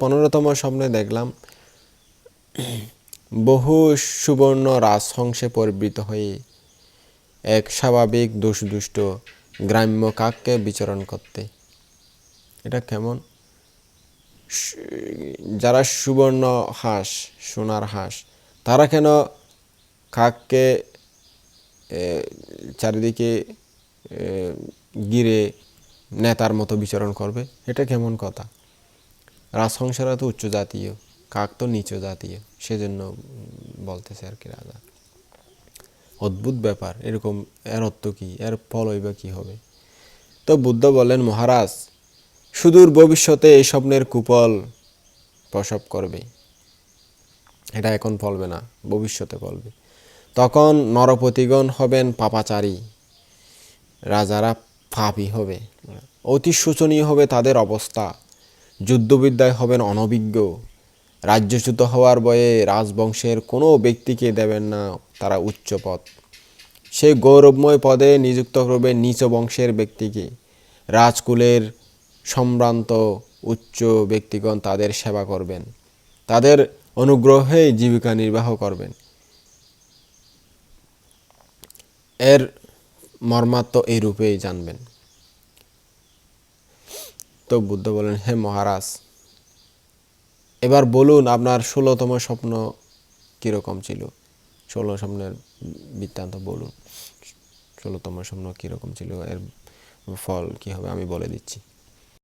পনেরোতম স্বপ্নে দেখলাম, বহু সুবর্ণ রাজহংসে পরিবৃত হয়ে এক স্বাভাবিক দোষদুষ্ট গ্রাম্য কাককে বিচরণ করতে। এটা কেমন? যারা সুবর্ণ হাঁস, সোনার হাঁস, তারা কেন কাককে চারিদিকে গিরে নেতার মতো বিচরণ করবে? এটা কেমন কথা? রাজহংসরা তো উচ্চ জাতীয়, কাক তো নিচু জাতীয়, সেজন্য বলতেছে আর কি রাজা। অদ্ভুত ব্যাপার, এরকম এর অর্থ কি, এর ফলই বা কি হবে? তো বুদ্ধ বলেন মহারাজ, সুদূর ভবিষ্যতে এই স্বপ্নের কুপল প্রসব করবে। এটা এখন ফলবে না, ভবিষ্যতে ফলবে। তখন নরপতিগণ হবেন পাপাচারী, রাজারা পাপী হবে। অতি শোচনীয় হবে তাদের অবস্থা। যুদ্ধবিদ্যায় হবেন অনভিজ্ঞ। রাজ্যচ্যুত হওয়ার বয়ে রাজবংশের কোনো ব্যক্তিকে দেবেন না তারা উচ্চ পদ। সেই গৌরবময় পদে নিযুক্ত করবে নিচ বংশের ব্যক্তিকে। রাজকুলের সম্ভ্রান্ত উচ্চ ব্যক্তিগণ তাদের সেবা করবেন। তাদের অনুগ্রহে জীবিকা নির্বাহ করবেন। এর মর্মাত্ম এই রূপেই জানবেন। তো বুদ্ধ বলেন, হে মহারাজ, এবার বলুন আপনার ষোলোতম স্বপ্ন কীরকম ছিল? ষোলো স্বপ্নের বৃত্তান্ত বলুন। ষোলোতম স্বপ্ন কীরকম ছিল? এর ফল কী হবে? আমি বলে দিচ্ছি।